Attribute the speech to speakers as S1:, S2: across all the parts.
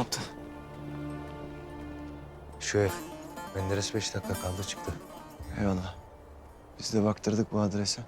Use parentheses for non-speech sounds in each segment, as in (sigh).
S1: Yaptı?
S2: Şu ev. Menderes beş dakika kaldı çıktı.
S1: Eyvallah. Biz de baktırdık bu adrese.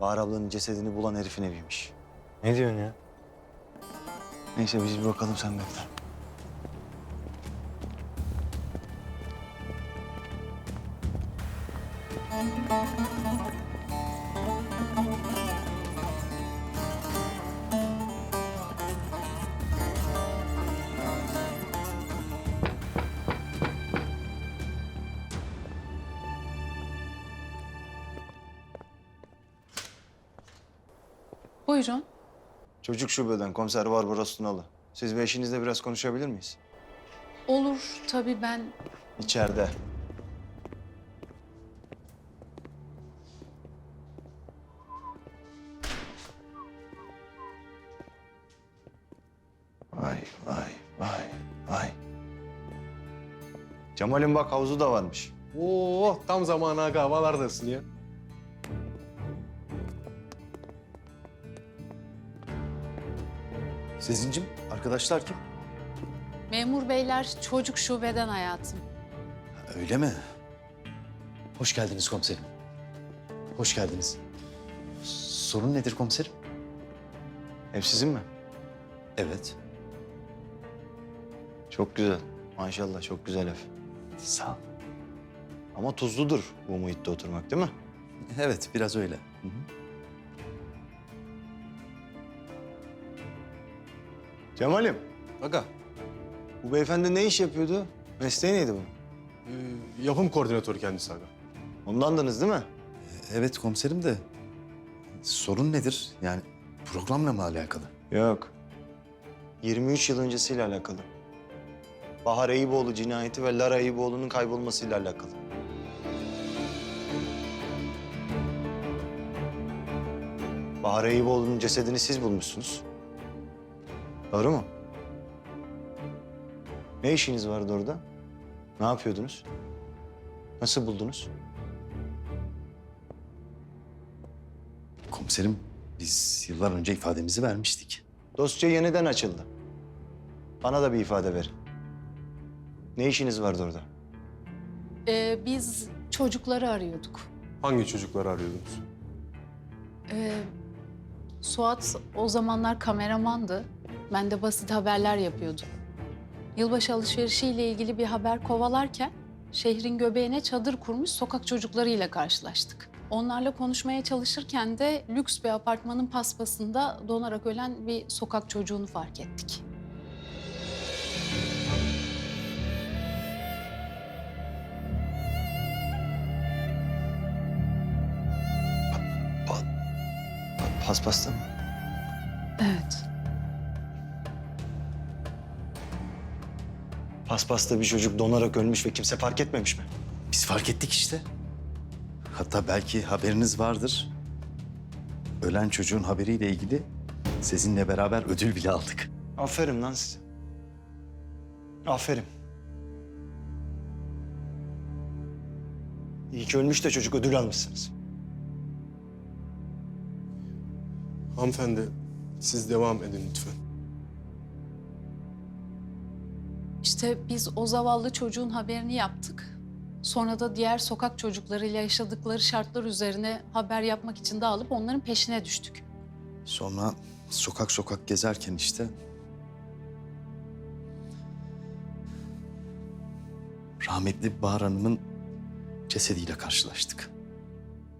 S1: Bahar ablanın cesedini bulan herifin eviymiş.
S2: Ne diyorsun ya?
S1: Neyse biz bir bakalım sen bekle.
S3: Buyurun.
S1: Çocuk şubeden komiser Barbaros Tunalı. Siz ve eşinizle biraz konuşabilir miyiz?
S3: Olur tabii ben
S1: İçeride. Vay vay vay vay. Cemal'in bak havuzu da varmış.
S4: Oo tam zamanı aga havalardasın ya.
S5: Sezincim, arkadaşlar kim?
S3: memur beyler çocuk şubeden hayatım.
S5: Öyle mi? Hoş geldiniz komiserim. Hoş geldiniz. Sorun nedir komiserim?
S1: Ev sizin mi?
S5: Evet.
S1: Çok güzel. Maşallah çok güzel ev.
S5: Sağ ol.
S1: Ama tuzludur bu muhitte oturmak değil mi?
S5: Evet, biraz öyle. Hı hı.
S1: Cemal'im
S4: Aga
S1: bu beyefendi ne iş yapıyordu? Mesleği neydi bu?
S4: e, yapım koordinatörü kendisi aga.
S1: Ondandınız değil mi?
S5: Evet komiserim de sorun nedir? Yani programla mı alakalı?
S1: Yok. 23 yıl öncesiyle alakalı. Bahar Eyüboğlu cinayeti ve Lara Eyüboğlu'nun kaybolmasıyla alakalı. Bahar Eyüboğlu'nun cesedini siz bulmuşsunuz. Doğru mu? Ne işiniz vardı orada? Ne yapıyordunuz? Nasıl buldunuz?
S5: Komiserim, biz yıllar önce ifademizi vermiştik.
S1: Dosya yeniden açıldı. Bana da bir ifade verin. Ne işiniz vardı orada?
S3: Ee, biz çocukları arıyorduk.
S4: Hangi çocukları arıyordunuz?
S3: Ee, Suat o zamanlar kameramandı. Ben de basit haberler yapıyordum. Yılbaşı alışverişiyle ilgili bir haber kovalarken şehrin göbeğine çadır kurmuş sokak çocuklarıyla karşılaştık. Onlarla konuşmaya çalışırken de lüks bir apartmanın paspasında donarak ölen bir sokak çocuğunu fark ettik.
S1: Paspasta mı?
S3: Evet.
S1: Paspasta bir çocuk donarak ölmüş ve kimse fark etmemiş mi?
S5: Biz fark ettik işte. Hatta belki haberiniz vardır. Ölen çocuğun haberiyle ilgili sizinle beraber ödül bile aldık.
S1: Aferin lan size. Aferin. İyi ki ölmüş de çocuk ödül almışsınız.
S4: Hanımefendi siz devam edin lütfen.
S3: İşte biz o zavallı çocuğun haberini yaptık. Sonra da diğer sokak çocuklarıyla yaşadıkları şartlar üzerine haber yapmak için dağılıp onların peşine düştük.
S5: Sonra sokak sokak gezerken işte... Rahmetli Bahar Hanım'ın cesediyle karşılaştık.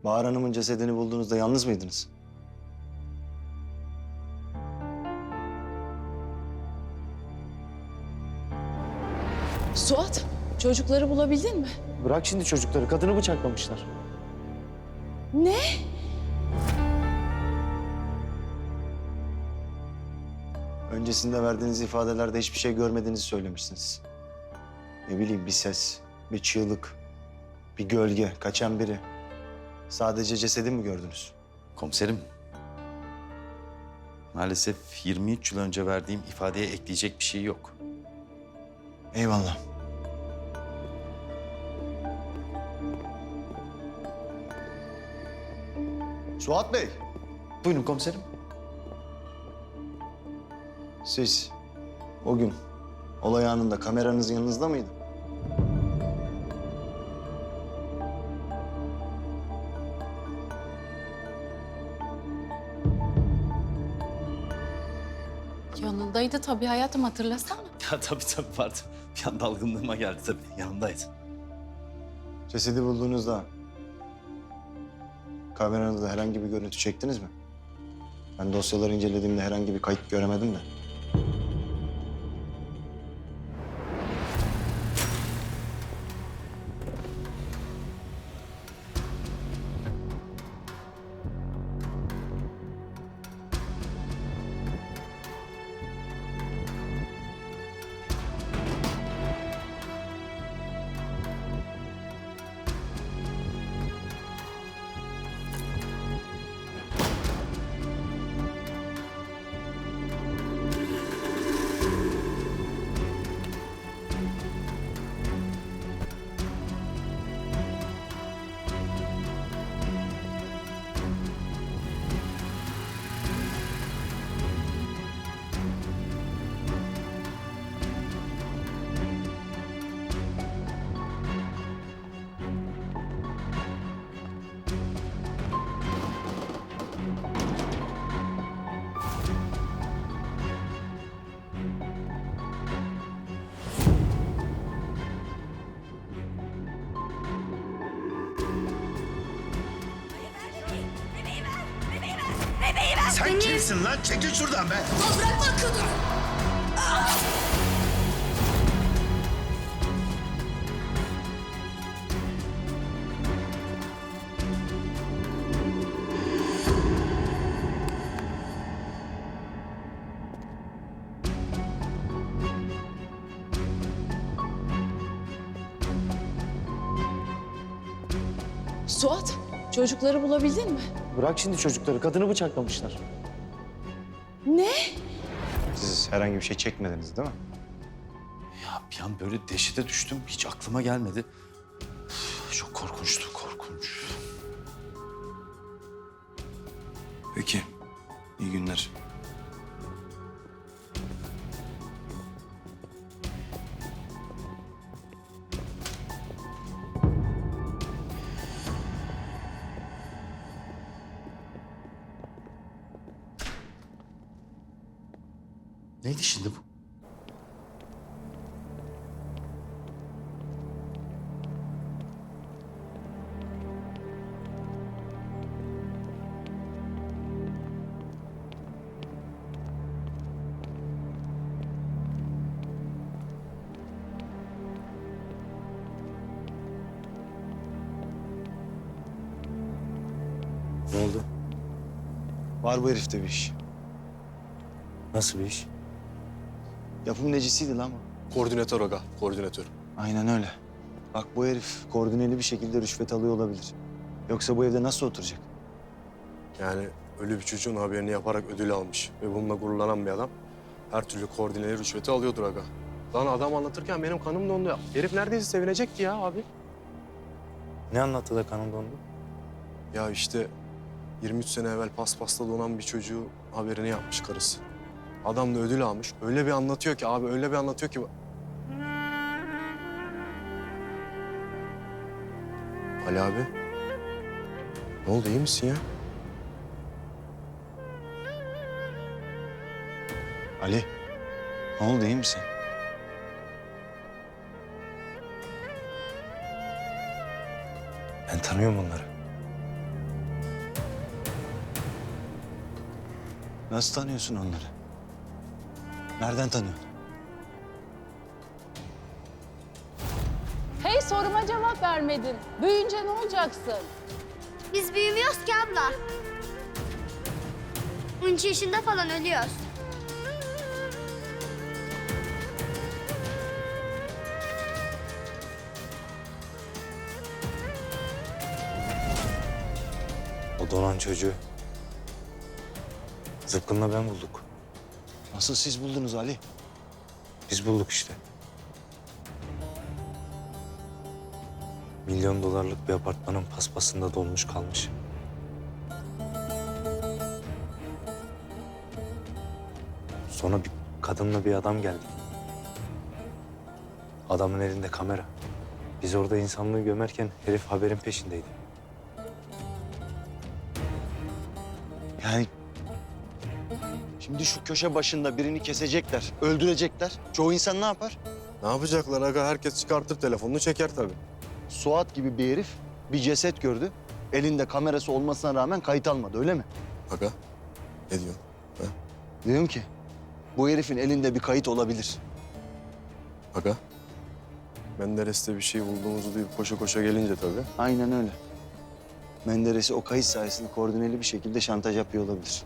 S1: Bahar Hanım'ın cesedini bulduğunuzda yalnız mıydınız?
S3: Suat, çocukları bulabildin mi?
S1: Bırak şimdi çocukları. Kadını bıçaklamışlar.
S3: Ne?
S1: Öncesinde verdiğiniz ifadelerde hiçbir şey görmediğinizi söylemişsiniz. Ne bileyim bir ses, bir çığlık, bir gölge, kaçan biri. Sadece cesedi mi gördünüz?
S5: Komiserim, maalesef 23 yıl önce verdiğim ifadeye ekleyecek bir şey yok.
S1: Eyvallah. Suat Bey,
S5: Buyurun komiserim.
S1: siz o gün Olay anında kameranız yanınızda mıydı?
S3: Yanındaydı tabii hayatım hatırlasana. (laughs)
S5: Ya tabii tabii pardon. Bir an dalgınlığıma geldi tabii. Yanındaydı.
S1: Cesedi bulduğunuzda kameranızda herhangi bir görüntü çektiniz mi? Ben dosyaları incelediğimde herhangi bir kayıt göremedim de.
S6: Sen kimsin lan? Çekil şuradan be.
S7: Bırakma kadını.
S3: Suat, çocukları bulabildin mi?
S8: Bırak şimdi çocukları. Kadını bıçaklamışlar.
S3: Ne?
S1: Siz herhangi bir şey çekmediniz değil mi?
S5: Ya bir an böyle dehşete düştüm. Hiç aklıma gelmedi. Üf, Çok korkunçtu, korkunç.
S1: Peki. İyi günler.
S5: Neydi şimdi bu?
S2: Ne oldu?
S1: Var bu herifte bir iş.
S2: Nasıl bir iş?
S1: Yapım necisiydi lan bu.
S4: Koordinatör aga, koordinatör.
S1: Aynen öyle. Bak bu herif koordineli bir şekilde rüşvet alıyor olabilir. Yoksa bu evde nasıl oturacak?
S4: Yani ölü bir çocuğun haberini yaparak ödül almış ve bununla gururlanan bir adam her türlü koordineli rüşveti alıyordur aga. Lan adam anlatırken benim kanım dondu ya. Herif neredeyse sevinecekti ya abi.
S2: Ne anlattı da kanın dondu?
S4: Ya işte 23 sene evvel paspasta donan bir çocuğu haberini yapmış karısı. Adam da ödül almış. Öyle bir anlatıyor ki abi öyle bir anlatıyor ki. Ali abi. Ne oldu iyi misin ya?
S1: Ali. Ne oldu iyi misin?
S2: Ben tanıyorum onları.
S1: Nasıl tanıyorsun onları? Nereden tanıyorsun?
S3: Hey soruma cevap vermedin. Büyüyünce ne olacaksın?
S7: Biz büyümüyoruz ki abla. 13 yaşında falan ölüyoruz.
S2: O donan çocuğu. Zıpkın'la ben bulduk.
S1: Nasıl siz buldunuz Ali?
S2: Biz bulduk işte. Milyon dolarlık bir apartmanın paspasında dolmuş kalmış. Sonra bir kadınla bir adam geldi. Adamın elinde kamera. Biz orada insanlığı gömerken herif haberin peşindeydi.
S1: Yani şimdi şu köşe başında birini kesecekler, öldürecekler. Çoğu insan ne yapar?
S4: Ne yapacaklar aga? Herkes çıkartır telefonunu çeker tabii.
S1: Suat gibi bir herif bir ceset gördü. Elinde kamerası olmasına rağmen kayıt almadı öyle mi?
S4: Aga ne diyorsun?
S1: Diyorum ki bu herifin elinde bir kayıt olabilir.
S4: Aga Menderes'te bir şey bulduğumuzu duyup koşa koşa gelince tabii.
S1: Aynen öyle. Menderes'i o kayıt sayesinde koordineli bir şekilde şantaj yapıyor olabilir.